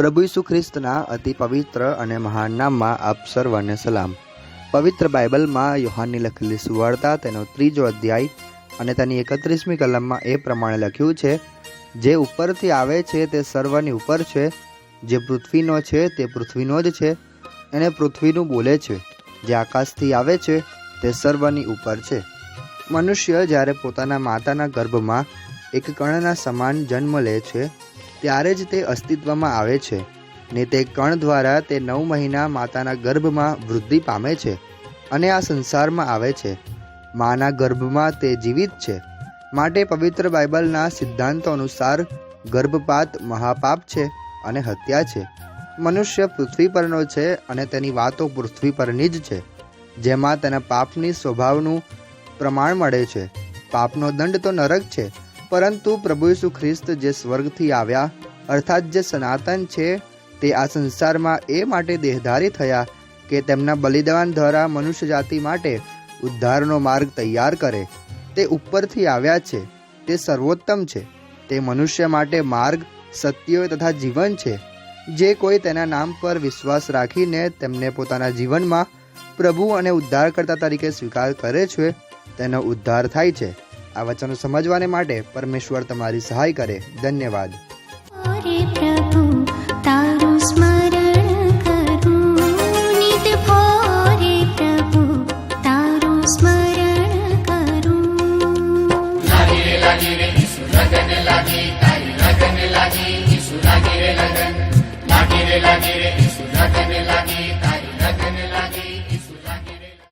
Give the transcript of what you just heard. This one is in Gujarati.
પ્રભુ ઈસુ ખ્રિસ્તના અતિ પવિત્ર અને મહાન નામમાં આપ સર્વને સલામ. પવિત્ર બાઇબલમાં યોહાનની લખેલી સુવાર્તા, તેનો ત્રીજો અધ્યાય અને તેની એકત્રીસમી કલમમાં એ પ્રમાણે લખ્યું છે, જે ઉપરથી આવે છે તે સર્વની ઉપર છે, જે પૃથ્વીનો છે તે પૃથ્વીનો જ છે, એને પૃથ્વીનું બોલે છે. જે આકાશથી આવે છે તે સર્વની ઉપર છે. મનુષ્ય જ્યારે પોતાના માતાના ગર્ભમાં એક કણના સમાન જન્મ લે છે ત્યારે જ તે અસ્તિત્વમાં આવે છે ને તે કણ દ્વારા તે નવ મહિના માતાના ગર્ભમાં વૃદ્ધિ પામે છે અને આ સંસારમાં આવે છે. માના ગર્ભમાં તે જીવિત છે. માટે પવિત્ર બાઇબલના સિદ્ધાંતો અનુસાર ગર્ભપાત મહાપાપ છે અને હત્યા છે. મનુષ્ય પૃથ્વી પરનો છે અને તેની વાતો પૃથ્વી પરની જ છે, જેમાં તેના પાપની સ્વભાવનું પ્રમાણ મળે છે. પાપનો દંડ તો નરક છે પરંતુ પ્રભુ ઈસુ ખ્રિસ્ત જે સ્વર્ગથી આવ્યા, અર્થાત જે સનાતન છે, તે આ સંસારમાં એ માટે દેહધારી થયા કે તેમના બલિદાન દ્વારા મનુષ્ય જાતિ માટે ઉદ્ધારનો માર્ગ તૈયાર કરે. તે ઉપરથી આવ્યા છે, તે સર્વોત્તમ છે, તે મનુષ્ય માટે માર્ગ, સત્ય તથા જીવન છે. જે કોઈ તેના નામ પર વિશ્વાસ રાખીને તેમને પોતાના જીવનમાં પ્રભુ અને ઉદ્ધારકર્તા તરીકે સ્વીકાર કરે છે, તેનો ઉદ્ધાર થાય છે. આ વચનો સમજવાને માટે પરમેશ્વર તમારી સહાય કરે. ધન્યવાદ. પ્રભુ તારું સ્મરણ કરું. નિત પ્રભુ તારું સ્મરણ કરું. લાગી રે લાગી?